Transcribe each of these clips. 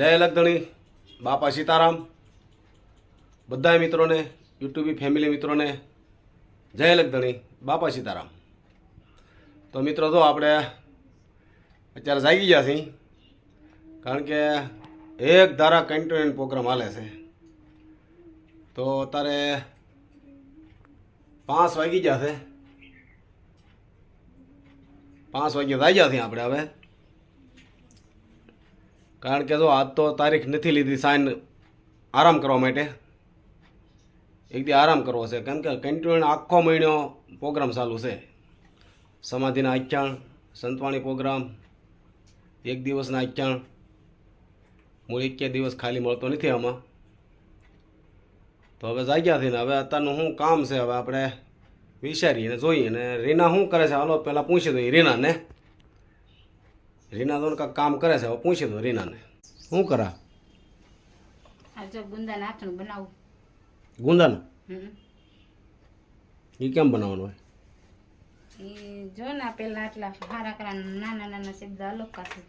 જય લગધણી બાપા સીતારામ. બધા મિત્રોને, યુટ્યુબી ફેમિલી મિત્રોને જય લગધણી બાપા સીતારામ. તો મિત્રો તો આપણે અત્યારે જાગી ગયા છીએ, કારણ કે એક ધારા કન્ટિન્યુ પ્રોગ્રામ હાલે છે. તો અત્યારે પાંચ વાગી ગયા છે. પાંચ વાગ્યા વાગ્યા છીએ આપણે હવે. કારણ કે જો આજ તો તારીખ નથી લીધી સાઈન આરામ કરવા માટે. એક દી આરામ કરવો છે. કેમ કે કન્ટિન્યુ આખો મહિનો પ્રોગ્રામ ચાલુ છે. સમાધિના આખ્યાન, સંતવાણી પ્રોગ્રામ એક દિવસના આખ્યાન, મૂળ એક દિવસ ખાલી મળતો નથી આમાં. તો હવે જાગ્યા થઈને હવે અત્યારનું શું કામ છે? હવે આપણે વિચારીએ જોઈએ ને. રીના શું કરે છે? હાલો, પહેલાં પૂછી દઈએ. રીનાને. રીના તો કાંઈક કામ કરે છે હવે પૂછી દો રીનાને. શું કરા? આ જો ગુંદા નાથનું બનાવું. ગુંદાનું? હમ. એ કેમ બનાવવાનું હોય? એ જો ને પેલા આટલા હારા કરા નાના નાના સીધા અલગ કાશે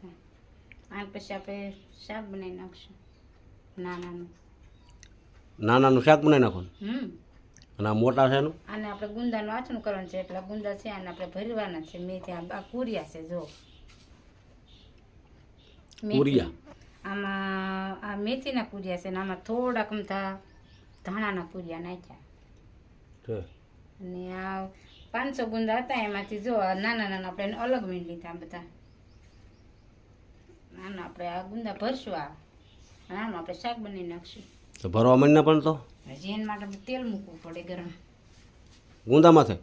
આ પછી આપણે શાક બનાવી નાખશું નાનાનું. નાનાનું શાક બનાવી નાખવાનું? હમ. અને આ મોટા છે એનું? આને આપણે ગુંદાનું આચનું કરવાનું છે એટલે ગુંદા છે અને આપણે ભરવાના છે. મેથી ત્યાં આ કુરિયા છે જો. કુરિયા? આમાં આ મેથીના પૂરિયા છે ને આમાં થોડાક અમથા ધાણાના પૂરિયા નાખ્યા. અને આ પાંચસો ગુંદા હતા એમાંથી જો નાના નાના આપણે અલગ મીણ લીધા બધા. નાના આપણે આ ગુંદા ભરશું આ. નાનું આપણે શાક બની નાખશું. તો ભરવા માંડીને પણ તો? હજી એના માટે તેલ મૂકવું પડે ગરમ. ગુંદા માથે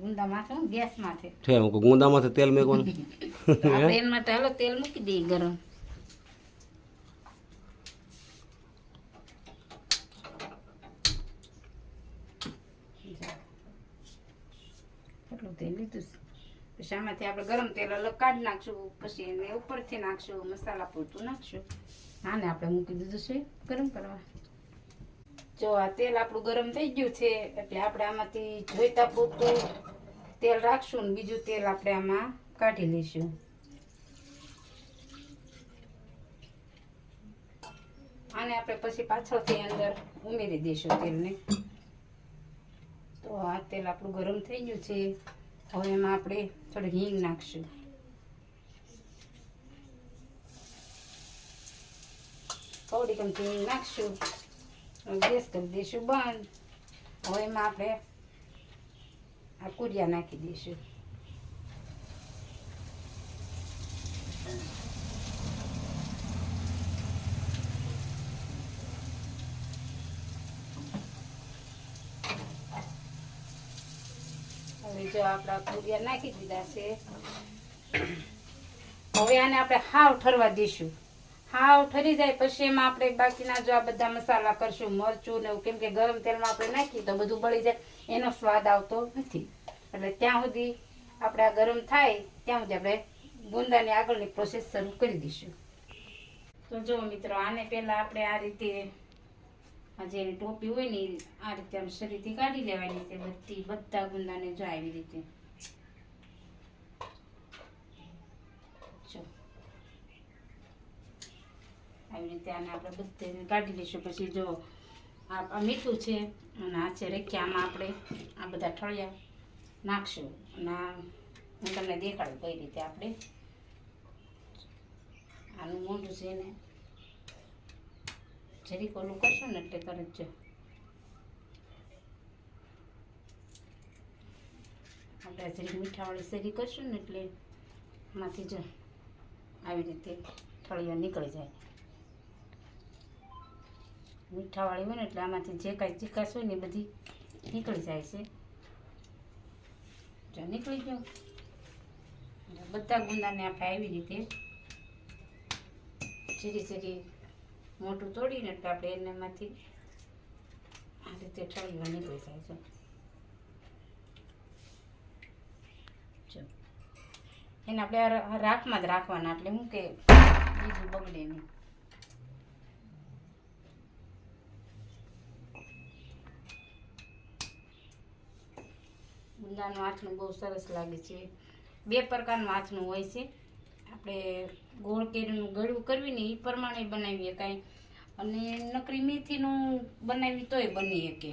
ગુંદા માથે ગેસ માથે છે હું ગુંદા માથે તેલ મેકવાનું. આપણે એના માટે હાલો તેલ મૂકી દઈએ ગરમ. તેલ લીધું. પછી આમાંથી આપણે ગરમ તેલ અલગ કાઢી નાખશું, પછી એને ઉપરથી નાખશું, મસાલા પૂરતું નાખશું. આને આપણે મૂકી દીધું છે ગરમ કરવા. જો આ તેલ આપણું ગરમ થઈ ગયું છે, એટલે આપણે આમાંથી જોઈતા પૂરતું તેલ રાખશું ને બીજું તેલ આપણે આમાં કાઢી લઈશું. આને આપણે પછી પાછળથી અંદર ઉમેરી દઈશું તેલને. તો આ તેલ આપણું ગરમ થઈ ગયું છે. હવે એમાં આપણે થોડી હિંગ નાખશું. થોડીક અમથી હિંગ નાખશું. ગેસ કરી દઈશું બંધ. હવે એમાં આપણે આ કુરિયા નાખી દઈશું હવે જો આપણા કુરિયા નાખી દીધા છે. હવે આને આપણે હાવ ઠરવા દઈશું. હાવ ઠરી જાય પછી એમાં આપણે બાકીના જો આ બધા મસાલા કરશું, મરચું ને એવું, કેમ કે ગરમ તેલમાં આપણે નાખીએ તો બધું બળી જાય. એનો સ્વાદ આવતો નથી. એટલે ત્યાં સુધી આપણે આ ગરમ થાય, ત્યાં સુધી આપણે ગુંદાની આગળની પ્રોસેસ શરૂ કરી દઈશું. તો જો મિત્રો, આને પહેલાં આપણે આ રીતે આ જે ટોપી હોય ને આ રીતે આમ શરીરથી કાઢી લેવાની છે બધી, બધા ગુંદાને જો આવી રીતે. આવી રીતે આને આપણે બધે કાઢી લઈશું. પછી જો આ મીઠું છે, અને આ છે રેખ્યા આમાં આપણે આ બધા ઠળિયા નાખશું. અને હું તમને દેખાડું કઈ રીતે આપણે. આનું મોઢું છે ને જરીક ઓલું કરશો ને એટલે તરત જો. આપણે જરીક મીઠાવાળી શેરી કરશું ને એટલે એમાંથી જો આવી રીતે થળિયા નીકળી જાય. મીઠાવાળી હોય ને એટલે આમાંથી જે કાંઈ ચીકાશ હોય ને બધી નીકળી જાય છે. જો નીકળી ગયું. બધા ગુંદાને આપણે આવી રીતે ચીરી ચીરી મોટું તોડીને એટલે આપણે એનામાંથી આ રીતે ઠળીવા નીકળી જાય છે. એને આપણે રાખમાં જ રાખવાના, એટલે શું કે બીજું બગડે નહીં. ગુંદાનું આથનું બહુ સરસ લાગે છે. બે પ્રકારનું આથનું હોય છે. આપણે ગોળ કેરીનું ગળું કરવી ને એ પ્રમાણે બનાવીએ કાંઈ. અને નકરી મેથીનું બનાવી તોય બની શકે.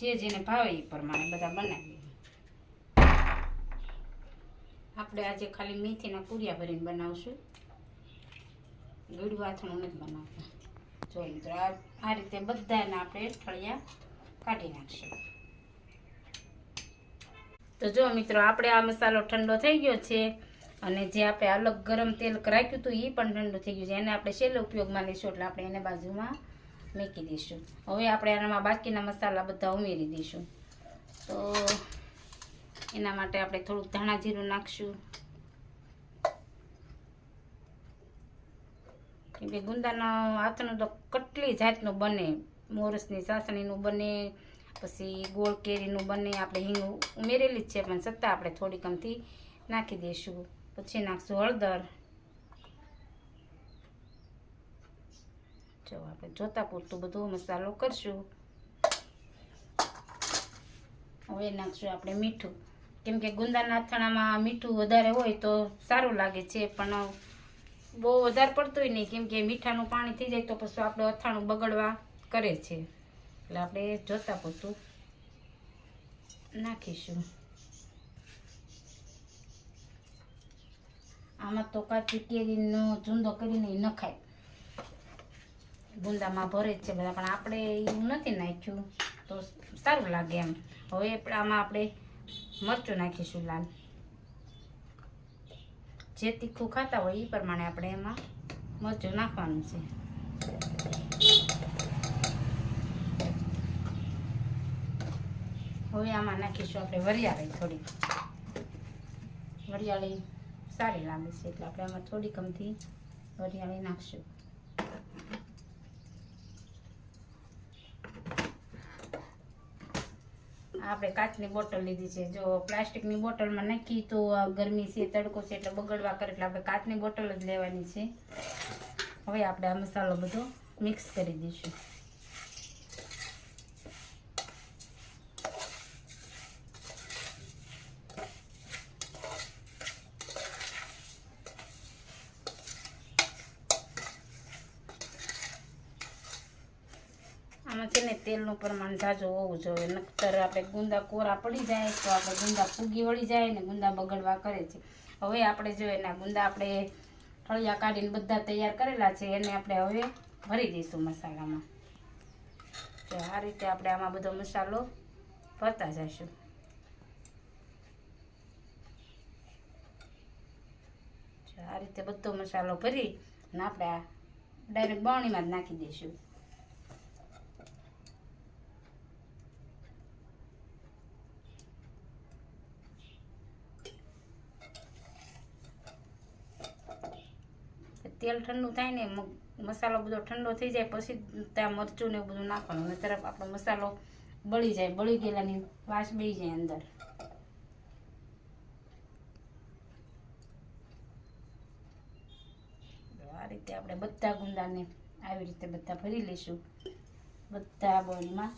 જે જેને ભાવે એ પ્રમાણે બધા બનાવીએ આપણે આજે ખાલી મેથીના પૂરિયા ભરીને બનાવશું. ગળું આથણું નથી બનાવતા. જો મિત્રો આ રીતે બધાને આપણે ઠળિયા કાઢી નાખશું. તો જો મિત્રો, આપણે આ મસાલો ઠંડો થઈ ગયો છે. અને જે આપણે અલગ ગરમ તેલ રાખ્યું હતું એ પણ ઠંડુ થઈ ગયું છે. એને આપણે છેલ્લે ઉપયોગમાં લઈશું એટલે આપણે એને બાજુમાં મૂકી દઈશું. હવે આપણે આનામાં બાકીના મસાલા બધા ઉમેરી દઈશું. તો એના માટે આપણે થોડુંક ધાણા જીરું નાખશું. કેમ કે ગુંદાનો હાથનું તો કેટલી જાતનું બને, મોરસની સાસણીનું બને, પછી ગોળ કેરીનું બને, આપણે હિંગ ઉમેરેલી જ છે, પણ છતાં આપણે થોડીક અમથી નાખી દઈશું. પછી નાખશું હળદર જો આપણે જોતા પૂરતું બધું મસાલો કરશું. હવે નાખશું આપણે મીઠું. કેમ કે ગુંદાના અથાણામાં મીઠું વધારે હોય તો સારું લાગે છે, પણ બહુ વધારે પડતું નહીં. કેમ કે મીઠાનું પાણી થઈ જાય તો પછી આપણે અથાણું બગડવા કરે છે. એટલે આપણે જોતા પૂરતું નાખીશું. આમાં તો કાચી કેરીનો ચૂંદો કરીને નખાય ગુંદામાં ભરે જ છે બધા, પણ આપણે એવું નથી નાખ્યું. તો સારું લાગે એમ. હવે આમાં આપણે મરચું નાખીશું લાલ. જે તીખું ખાતા હોય એ પ્રમાણે આપણે એમાં મરચું નાખવાનું છે. હવે આમાં નાખીશું આપણે વરિયાળી થોડી. વરિયાળી સારી લાગે છે એટલે આપણે આમાં થોડી કમથી વરિયાળી નાખશું. આપણે કાચની બોટલ લીધી છે. જો પ્લાસ્ટિકની બોટલમાં નાખી તો ગરમી છે, તડકો છે એટલે બગડવા કરે એટલે આપણે કાચની બોટલ જ લેવાની છે. હવે આપણે આ મસાલો બધો મિક્સ કરી દઈશું આમાં છે ને, તેલનું પ્રમાણ ઝાઝું હોવું જોઈએ. નક્તર આપણે ગુંદા કોરા પડી જાય તો આપણે ગુંદા ફૂગી વળી જાય ને ગુંદા બગડવા કરે છે. હવે આપણે જો એના ગુંદા આપણે ફળિયા કાઢીને બધા તૈયાર કરેલા છે, એને આપણે હવે ભરી દઈશું મસાલામાં. તો આ રીતે આપણે આમાં બધો મસાલો ભરતા જઈશું. આ રીતે બધો મસાલો ભરી અને આપણે ડાયરેક્ટ બાવણીમાં જ નાખી દઈશું. તેલ ઠંડુ થાય ને મસાલો બધો ઠંડો થઈ જાય, પછી ત્યાં મરચું ને બધું નાખવાનું તરફ આપણો મસાલો બળી જાય, બળી ગયેલાની વાસ બળી જાય અંદર. આ રીતે આપણે બધા ગુંદાને આવી રીતે બધા ભરી લઈશું. બધા બોલમાં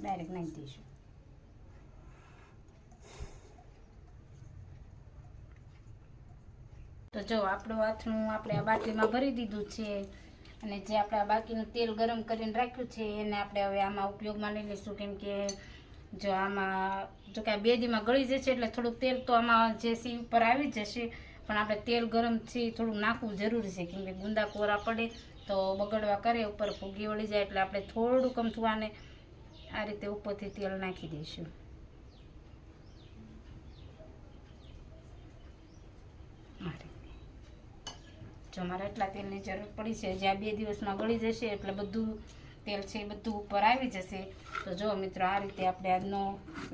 ડાયરેક્ટ નાખી દઈશું. તો જો આપણું આથણું આપણે આ બાટલીમાં ભરી દીધું છે અને જે આપણે બાકીનું તેલ ગરમ કરીને રાખ્યું છે એને આપણે હવે આમાં ઉપયોગમાં લઈ લઈશું. કેમ કે જો આમાં, જો કે બે દીમાં ગળી જશે એટલે થોડુંક તેલ તો આમાં જે સી ઉપર આવી જશે, પણ આપણે તેલ ગરમ છે થોડુંક નાખવું જરૂરી છે. કેમ કે ગુંદા કોરા પડે તો બગડવા કરે, ઉપર ફૂગી વળી જાય એટલે આપણે થોડુંક અમથું આને આ રીતે ઉપરથી તેલ નાખી દઈશું આ રીતે. જો મારે એટલા તેલની જરૂર પડી છે જ્યાં બે દિવસમાં ગળી જશે, એટલે બધું તેલ છે એ બધું ઉપર આવી જશે. તો જો મિત્રો, આ રીતે આપણે આજનો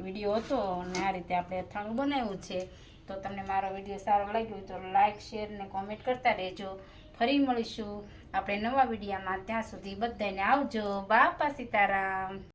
વીડિયો હતો અને આ રીતે આપણે અથાણું બનાવ્યું છે, તો તમને મારો વીડિયો સારો લાગ્યો તો લાઇક શેર ને કોમેન્ટ કરતા રહેજો. ફરી મળીશું આપણે નવા વિડીયામાં. ત્યાં સુધી બધાને આવજો. બાપા સીતારામ.